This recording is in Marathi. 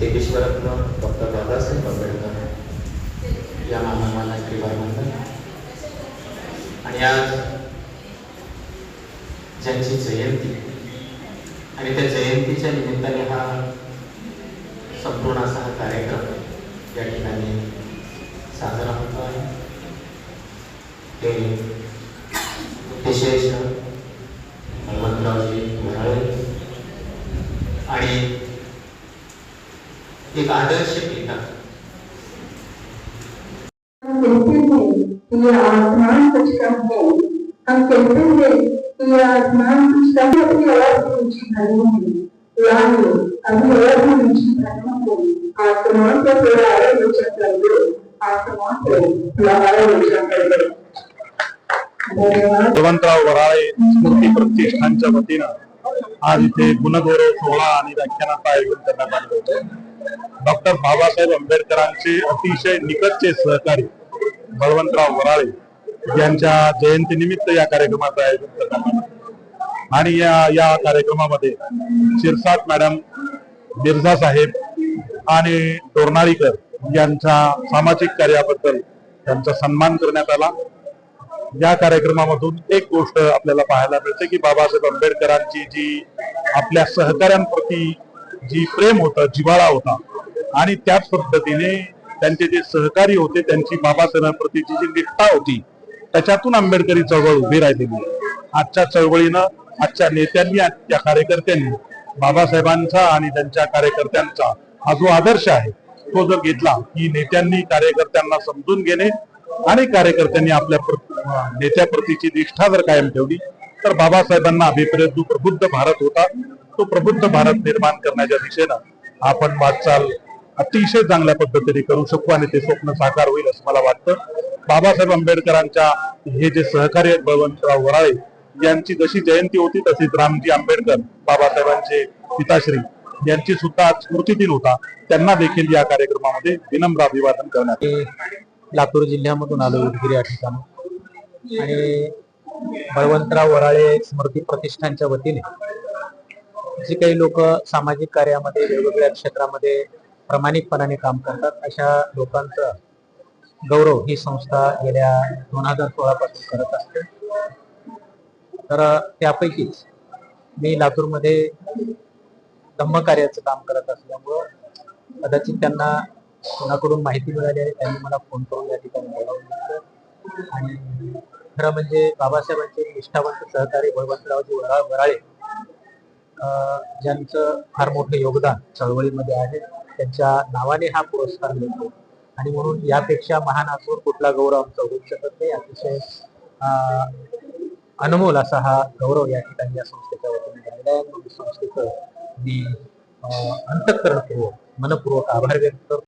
डॉक्टर बाबासाहेब आंबेडकर या महामाना क्रीडा म्हणतात आणि आज ज्यांची जयंती आणि त्या जयंतीच्या निमित्ताने हा संपूर्ण असा हा कार्यक्रम या ठिकाणी साजरा होतो आहे. ते विशेष हनुमंतरावजी वराळे आणि एक आदर्श पिता. हम कहते हैं कि ये आसमान कुछ कम है हम कहते हैं कि ये आसमान कुछ कम है अपनी और भी ऊंची धर्मों में यानी अभी और भी ऊंची धर्मों को आसमान को थोड़ा और ऊंचा कर दो. आसमान को थोड़ा और ऊंचा कर दो भगवंतराव वराळे स्मृती प्रतिष्ठानच्या वतीनं आज इथे गुणगौरव सोहळा आणि व्याख्यानाचं आयोजन करण्यात आलं होतं. डॉक्टर बाबासाहेब आंबेडकरांचे अतिशय निकटचे सहकारी बळवंतराव वराळे यांच्या जयंतीनिमित्त या कार्यक्रमाचं आयोजन करण्यात आलं. आणि या या कार्यक्रमामध्ये शिरसाट मॅडम मिर्झा साहेब आणि डोरनाळीकर यांच्या सामाजिक कार्याबद्दल त्यांचा सन्मान करण्यात आला. या कार्यक्रमामधून एक गोष्ट आपल्याला पाहायला मिळते की बाबासाहेब आंबेडकरांची जी आपल्या सहकाऱ्यांप्रती जी प्रेम होतं जिव्हाळा होता आणि त्याच पद्धतीने त्यांचे जे सहकारी होते त्यांची बाबासाहेबांप्रतीची जी निष्ठा होती त्याच्यातून आंबेडकरी चळवळ उभी राहिलेली आजच्या चळवळीनं आजच्या नेत्यांनी आजच्या कार्यकर्त्यांनी बाबासाहेबांचा आणि त्यांच्या कार्यकर्त्यांचा हा जो आदर्श आहे तो जर घेतला की नेत्यांनी कार्यकर्त्यांना समजून घेणे आणि कार्यकर्त्यांनी आपल्या नेत्याप्रतीची निष्ठा जर कायम ठेवली तर बाबासाहेबांना अभिप्रेत जो प्रबुद्ध भारत होता तो प्रबुद्ध भारत निर्माण करण्याच्या दिशेनं आपण वाटचाल अतिशय चांगल्या पद्धतीने करू शकू आणि ते स्वप्न साकार होईल असं मला वाटतं. बाबासाहेब आंबेडकरांच्या हे जे सहकार्य बळवंतराव वराळे यांची जशी जयंती होती तशीच रामजी आंबेडकर बाबासाहेबांचे पिताश्री यांची सुद्धा आज स्मृती दिन होता. त्यांना देखील या कार्यक्रमामध्ये विनम्र अभिवादन करण्यात लातूर जिल्ह्यामधून आलो उदगिरी या ठिकाणी. आणि बळवंतराव वराळे स्मृती प्रतिष्ठानच्या वतीने जे काही लोक सामाजिक कार्यामध्ये वेगवेगळ्या क्षेत्रामध्ये प्रामाणिकपणाने काम करतात अशा लोकांचा गौरव ही संस्था गेल्या दोन हजार सोळा पासून करत असते. तर त्यापैकीच मी लातूरमध्ये धम्मकार्याचं काम करत असल्यामुळं कदाचित त्यांना कोणाकडून माहिती मिळाली आहे त्यांनी मला फोन करून या ठिकाणी बोलावलं आणि खरं म्हणजे बाबासाहेबांचे निष्ठावंत सहकारी बळवंतरावजी वरा वराळे अं, ज्यांचं फार मोठं योगदान चळवळीमध्ये आहे त्यांच्या नावाने हा पुरस्कार मिळतो. आणि म्हणून यापेक्षा महान असून कुठला गौरव आमचा होऊ शकत नाही अतिशय अनमोल असा हा गौरव या ठिकाणी या संस्थेच्या वतीने झालेला आहे. संस्थेचं मी अंतकरणपूर्वक मनपूर्वक आभार व्यक्त करतो.